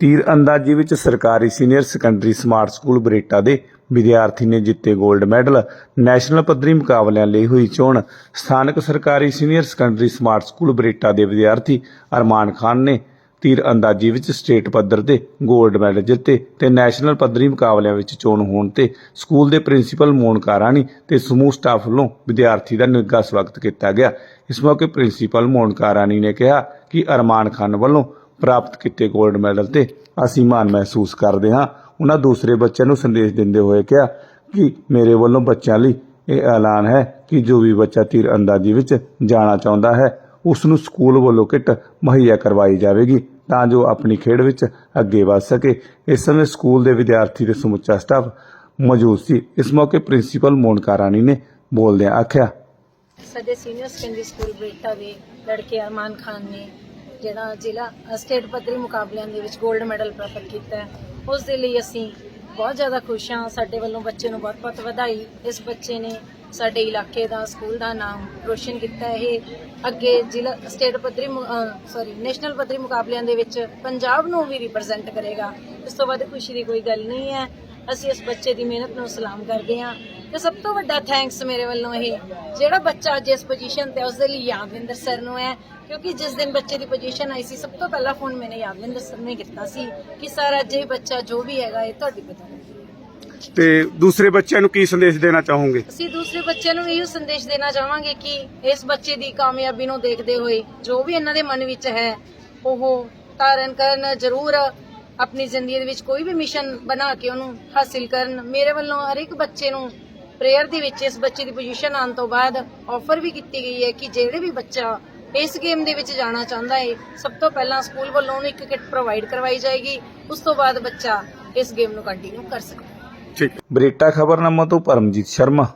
ਤੀਰ ਅੰਦਾਜ਼ੀ ਵਿੱਚ ਸਰਕਾਰੀ senior secondary smart school Bareta ਦੇ ਵਿਦਿਆਰਥੀ ਨੇ ਜਿੱਤੇ 골ਡ ਮੈਡਲ। ਨੈਸ਼ਨਲ ਪੱਧਰੀ ਮੁਕਾਬਲਿਆਂ ਲਈ ਹੋਈ ਚੋਣ। ਸਥਾਨਕ ਸਰਕਾਰੀ senior secondary smart school Bareta ਦੇ ਵਿਦਿਆਰਥੀ ਅਰਮਾਨ ਖਾਨ ਨੇ ਤੀਰ ਅੰਦਾਜ਼ੀ ਵਿੱਚ ਸਟੇਟ ਪੱਧਰ ਤੇ 골ਡ ਮੈਡਲ ਜਿੱਤੇ ਤੇ ਨੈਸ਼ਨਲ ਪੱਧਰੀ ਮੁਕਾਬਲਿਆਂ ਵਿੱਚ ਚੋਣ ਹੋਣ ਤੇ ਸਕੂਲ ਦੇ ਪ੍ਰਿੰਸੀਪਲ ਮੋਨਕਾ ਰਾਣੀ ਤੇ ਸਮੂਹ ਸਟਾਫ ਵੱਲੋਂ ਵਿਦਿਆਰਥੀ ਦਾ ਨਿੱਘਾ ਸਵਾਗਤ ਕੀਤਾ ਗਿਆ। ਇਸ ਮੌਕੇ ਪ੍ਰਿੰਸੀਪਲ ਮੋਨਕਾ ਰਾਣੀ ਨੇ ਕਿਹਾ ਕਿ ਅਰਮਾਨ ਖਾਨ ਵੱਲੋਂ ਪ੍ਰਾਪਤ ਕੀਤੇ 골ਡ ਮੈਡਲ ਤੇ ਅਸੀਂ ਮਾਣ ਮਹਿਸੂਸ ਕਰਦੇ ਹਾਂ। ਉਹਨਾਂ ਦੂਸਰੇ ਬੱਚਿਆਂ ਨੂੰ ਸੰਦੇਸ਼ ਦਿੰਦੇ ਹੋਏ ਕਿਹਾ ਕਿ ਮੇਰੇ ਵੱਲੋਂ ਬੱਚਿਆਂ ਲਈ ਇਹ ਐਲਾਨ ਹੈ ਕਿ ਜੋ ਵੀ ਬੱਚਾ ਤੀਰ ਅੰਦਾਜ਼ੀ ਵਿੱਚ ਜਾਣਾ ਚਾਹੁੰਦਾ ਹੈ ਉਸ ਨੂੰ ਸਕੂਲ ਵੱਲੋਂ ਕਿੱਟ ਮੁਹੱਈਆ ਕਰਵਾਈ ਜਾਵੇਗੀ ਤਾਂ ਜੋ ਆਪਣੀ ਖੇਡ ਵਿੱਚ ਅੱਗੇ ਵਧ ਸਕੇ। ਇਸ ਸਮੇਂ ਸਕੂਲ ਦੇ ਵਿਦਿਆਰਥੀ ਤੇ ਸਮੁੱਚਾ ਸਟਾਫ ਮੌਜੂਦ ਸੀ। ਇਸ ਮੌਕੇ ਪ੍ਰਿੰਸੀਪਲ ਮੋਨਕਾ ਰਾਣੀ ਨੇ ਬੋਲਦਿਆਂ ਆਖਿਆ, ਸਾਡੇ ਸੀਨੀਅਰ ਸੈਕੰਡਰੀ ਸਕੂਲ ਬੇਟਾ ਦੇ ਲੜਕੇ ਅਰਮਾਨ ਖਾਨ ਨੇ ਜਿਹੜਾ ਜ਼ਿਲ੍ਹਾ ਸਟੇਟ ਪੱਧਰੀ ਮੁਕਾਬਲਿਆਂ ਦੇ ਵਿੱਚ 골ਡ ਮੈਡਲ ਪ੍ਰਾਪਤ ਕੀਤਾ ਹੈ। ਉਸ ਦੇ ਲਈ ਅਸੀਂ ਬਹੁਤ ਜ਼ਿਆਦਾ ਖੁਸ਼ ਹਾਂ। ਸਾਡੇ ਵੱਲੋਂ ਬੱਚੇ ਨੂੰ ਬਹੁਤ-ਬਹੁਤ ਵਧਾਈ। ਇਸ ਬੱਚੇ ਨੇ ਸਾਡੇ ਇਲਾਕੇ ਦਾ, ਸਕੂਲ ਦਾ ਨਾਮ ਰੋਸ਼ਨ ਕੀਤਾ। ਹੈ ਇਹ ਅੱਗੇ ਜ਼ਿਲ੍ਹਾ, ਸਟੇਟ ਪੱਧਰੀ ਸੌਰੀ ਨੈਸ਼ਨਲ ਪੱਧਰੀ ਮੁਕਾਬਲਿਆਂ ਦੇ ਵਿੱਚ ਪੰਜਾਬ ਨੂੰ ਵੀ ਰਿਪਰੈਜ਼ੈਂਟ ਕਰੇਗਾ। ਇਸ ਤੋਂ ਵੱਧ ਖੁਸ਼ੀ ਦੀ ਕੋਈ ਗੱਲ ਨਹੀਂ ਹੈ। ਅਸੀਂ ਇਸ ਬੱਚੇ ਦੀ ਮਿਹਨਤ ਨੂੰ ਸਲਾਮ ਕਰਦੇ ਹਾਂ। ਤੇ ਸਭ ਤੋਂ ਵੱਡਾ ਥੈਂਕਸ ਮੇਰੇ ਵੱਲੋਂ ਇਹ ਜਿਹੜਾ ਬੱਚਾ ਜਿਸ ਪੋਜੀਸ਼ਨ ਤੇ ਉਸ ਦੇ ਲਈ ਯਾਦਵਿੰਦਰ ਸਰ ਨੂੰ ਹੈ ਕਿਉਂਕਿ ਜਿਸ ਦਿਨ ਬੱਚੇ ਦੀ ਪੋਜੀਸ਼ਨ ਆਈ ਸੀ ਸਭ ਤੋਂ ਪਹਿਲਾ ਫੋਨ ਮੈਨੇ ਯਾਦਵਿੰਦਰ ਸਰ ਨੇ ਕੀਤਾ ਸੀ ਕਿ ਸਰ ਅੱਜ ਇਹ ਬੱਚਾ ਜੋ ਵੀ ਹੈਗਾ ਇਹ ਤੁਹਾਡੀ ਪਤਾ ਤੇ ਦੂਸਰੇ ਬੱਚਿਆਂ ਨੂੰ ਕੀ ਸੰਦੇਸ਼ ਦੇਣਾ ਚਾਹੋਗੇ? ਅਸੀਂ ਦੂਸਰੇ ਬੱਚਿਆਂ ਨੂੰ ਇਹੋ ਸੰਦੇਸ਼ ਦੇਣਾ ਚਾਹਾਂਗੇ ਕਿ ਇਸ ਬੱਚੇ ਦੀ ਕਾਮਯਾਬੀ ਨੂੰ ਦੇਖਦੇ ਹੋਏ ਜੋ ਵੀ ਇਹਨਾਂ ਦੇ ਮਨ ਵਿੱਚ ਹੈ ਉਹ ਧਾਰਨ ਕਰਨ ਜ਼ਰੂਰ ਆਪਣੀ ਜ਼ਿੰਦਗੀ ਦੇ ਵਿੱਚ ਕੋਈ ਵੀ ਮਿਸ਼ਨ ਬਣਾ ਕੇ ਉਹਨੂੰ ਹਾਸਿਲ ਕਰਨ। ਮੇਰੇ ਵੱਲੋਂ ਹਰ ਇੱਕ ਬੱਚੇ ਨੂੰ ਪ੍ਰੇਅਰ ਦੇ ਵਿੱਚ ਇਸ ਬੱਚੇ ਦੀ ਪੋਜੀਸ਼ਨ ਆਉਣ ਤੋਂ ਬਾਅਦ ਆਫਰ ਵੀ ਕੀਤੀ ਗਈ ਹੈ ਕਿ ਜਿਹੜੇ ਵੀ ਬੱਚਾ ਇਸ ਗੇਮ ਦੇ ਵਿੱਚ ਜਾਣਾ ਚਾਹੁੰਦਾ ਹੈ, ਸਭ ਤੋਂ ਪਹਿਲਾਂ ਸਕੂਲ ਵੱਲੋਂ ਉਹਨੂੰ ਇੱਕ ਕਿਟ ਪ੍ਰੋਵਾਈਡ ਕਰਵਾਈ ਜਾਏਗੀ, ਉਸ ਤੋਂ ਬਾਅਦ ਬੱਚਾ ਇਸ ਗੇਮ ਨੂੰ ਕੰਟੀਨਿਊ ਕਰ ਸਕਦਾ ਠੀਕ। ਬਰੇਟਾ ਖਬਰਨਾਮਾ ਤੋਂ ਪਰਮਜੀਤ ਸ਼ਰਮਾ।